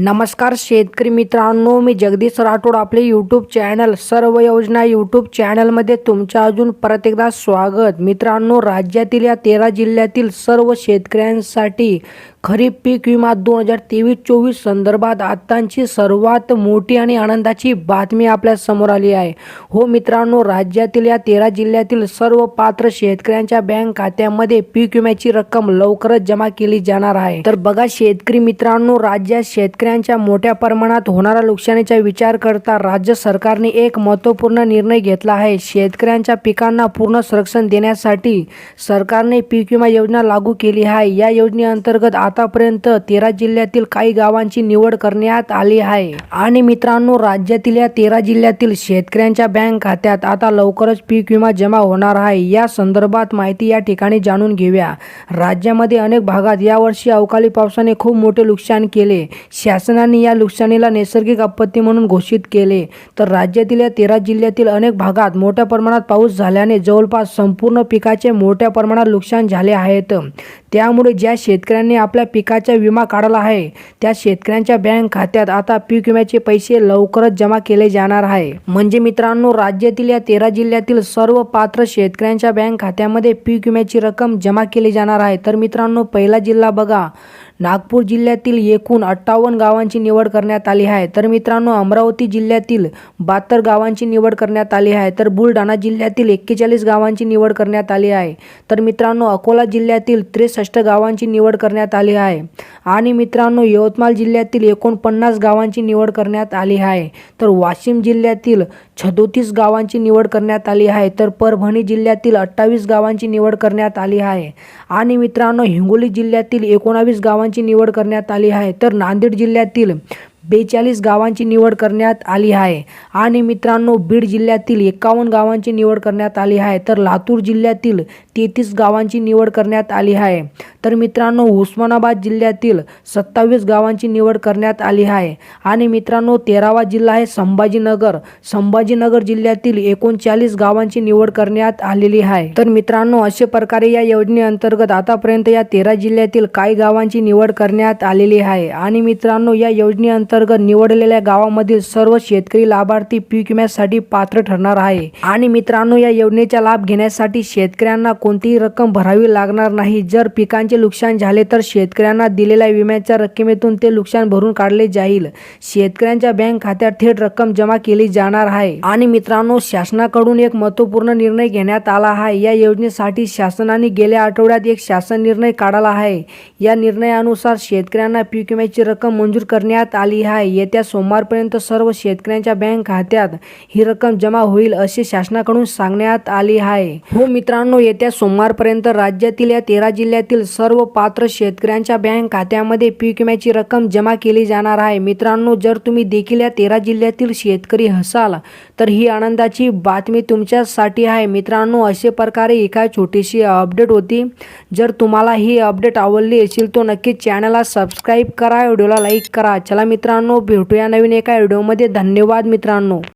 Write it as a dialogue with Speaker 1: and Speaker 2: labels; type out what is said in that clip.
Speaker 1: नमस्कार शेतकरी मित्रांनो मी जगदीश राठोड आपले यूट्यूब चॅनल सर्व योजना यूट्यूब चॅनलमध्ये तुमच्या अजून परत एकदा स्वागत. मित्रांनो राज्यातील या तेरा जिल्ह्यातील सर्व शेतकऱ्यांसाठी खरीप पीक विमा दोन हजार तेवीस चोवीस संदर्भात आत्ताची सर्वात मोठी आणि आनंदाची बातमी आपल्यासमोर आली आहे. हो मित्रांनो राज्यातील या तेरा जिल्ह्यातील सर्व पात्र शेतकऱ्यांच्या बँक खात्यामध्ये पीक विम्याची रक्कम लवकरच जमा केली जाणार आहे. तर बघा शेतकरी मित्रांनो राज्यात शेतकऱ्यांच्या मोठ्या प्रमाणात होणाऱ्या नुकसानीचा विचार करता राज्य सरकारने एक महत्त्वपूर्ण निर्णय घेतला आहे. शेतकऱ्यांच्या पिकांना पूर्ण संरक्षण देण्यासाठी सरकारने पीक विमा योजना लागू केली आहे. या योजनेअंतर्गत आतापर्यंत तेरा जिल्ह्यातील काही गावांची निवड करण्यात आली आहे. आणि मित्रांनो राज्यातील या तेरा जिल्ह्यातील शेतकऱ्यांच्या बँक खात्यात आता लवकरच पीक विमा जमा होणार आहे. या संदर्भात माहिती या ठिकाणी जाणून घेऊया. राज्यामध्ये अनेक भागात यावर्षी अवकाळी पावसाने खूप मोठे नुकसान केले. शासनाने या नुकसानीला नैसर्गिक आपत्ती म्हणून घोषित केले. तर राज्यातील या तेरा जिल्ह्यातील अनेक भागात मोठ्या प्रमाणात पाऊस झाल्याने जवळपास संपूर्ण पिकाचे मोठ्या प्रमाणात नुकसान झाले आहेत. त्यामुळे ज्या शेतकऱ्यांनी आपल्या पिकाचा विमा काढला आहे त्या शेतकऱ्यांच्या बँक खात्यात आता पीक विम्याचे पैसे लवकरच जमा केले जाणार आहे. म्हणजे मित्रांनो राज्यातील या तेरा जिल्ह्यातील सर्व पात्र शेतकऱ्यांच्या बँक खात्यामध्ये पीक विम्याची रक्कम जमा केली जाणार आहे. तर मित्रांनो पहिला जिल्हा बघा. नागपूर जिल्ह्यातील एकूण अठ्ठावन्न गावांची निवड करण्यात आली आहे. तर मित्रांनो अमरावती जिल्ह्यातील बहात्तर गावांची निवड करण्यात आली आहे. तर बुलढाणा जिल्ह्यातील एक्केचाळीस गावांची निवड करण्यात आली आहे. तर मित्रांनो अकोला जिल्ह्यातील त्रेसष्ट गावांची निवड करण्यात आली आहे. आणि मित्रांनो यवतमाळ जिल्ह्यातील एकोणपन्नास गावांची निवड करण्यात आली आहे. तर वाशिम जिल्ह्यातील छदोतीस गावांची निवड करण्यात आली आहे. तर परभणी जिल्ह्यातील अठ्ठावीस गावांची निवड करण्यात आली आहे. आणि मित्रांनो हिंगोली जिल्ह्यातील एकोणावीस गावांची निवड करण्यात आली आहे. तर नांदेड जिल्ह्यातील बेचाळीस गावांची निवड करण्यात आली आहे. आणि मित्रांनो बीड जिल्ह्यातील एकावन्न गावांची निवड करण्यात आली आहे. तर लातूर जिल्ह्यातील तेहतीस गावांची निवड करण्यात आली आहे. तर मित्रांनो उस्मानाबाद जिल्ह्यातील सत्तावीस गावांची निवड करण्यात आली आहे. आणि मित्रांनो तेरावा जिल्हा आहे संभाजीनगर. संभाजीनगर जिल्ह्यातील एकोणचाळीस गावांची निवड करण्यात आलेली आहे. तर मित्रांनो अशा प्रकारे या योजनेअंतर्गत आतापर्यंत या तेरा जिल्ह्यातील काही गावांची निवड करण्यात आलेली आहे. आणि मित्रांनो या योजनेअंतर्गत निवडलेल्या गावामधील सर्व शेतकरी लाभार्थी पीक विम्यासाठी पात्र ठरणार आहे. आणि मित्रांनो या योजनेचा लाभ घेण्यासाठी शेतकऱ्यांना कोणतीही रक्कम भरावी लागणार नाही. जर पिकांचे नुकसान झाले तर शेतकऱ्यांना दिलेल्या विम्याच्या रकमेतून ते नुकसान भरून काढले जाईल. शेतकऱ्यांच्या बँक खात्यात थेट रक्कम जमा केली जाणार आहे. आणि मित्रांनो शासनाकडून एक महत्त्वपूर्ण निर्णय घेण्यात आला आहे. या योजनेसाठी शासनाने गेल्या आठवड्यात एक शासन निर्णय काढला आहे. या निर्णयानुसार शेतकऱ्यांना पीक विम्याची रक्कम मंजूर करण्यात आली आहे आहे. येत्या सोमवारपर्यंत सर्व शेतकऱ्यांच्या बँक खात्यात ही रक्कम जमा होईल असे शासनाकडून सांगण्यात आली आहे. हो मित्रांनो येत्या सोमवारपर्यंत राज्यातील या तेरा जिल्ह्यातील सर्व पात्र शेतकऱ्यांच्या बँक खात्यामध्ये पीक विम्याची रक्कम जमा केली जाणार आहे. मित्रांनो जर तुम्ही देखील या तेरा जिल्ह्यातील शेतकरी असाल तर ही आनंदाची बातमी तुमच्यासाठी आहे. मित्रांनो अशा प्रकारे एका छोटीशी अपडेट होती. जर तुम्हाला ही अपडेट आवडली असेल तो नक्कीच चॅनलला सबस्क्राईब करा व्हिडिओला लाईक करा. चला मित्र मित्रांनो भेटूया नवीन एका व्हिडिओमध्ये. धन्यवाद मित्रांनो.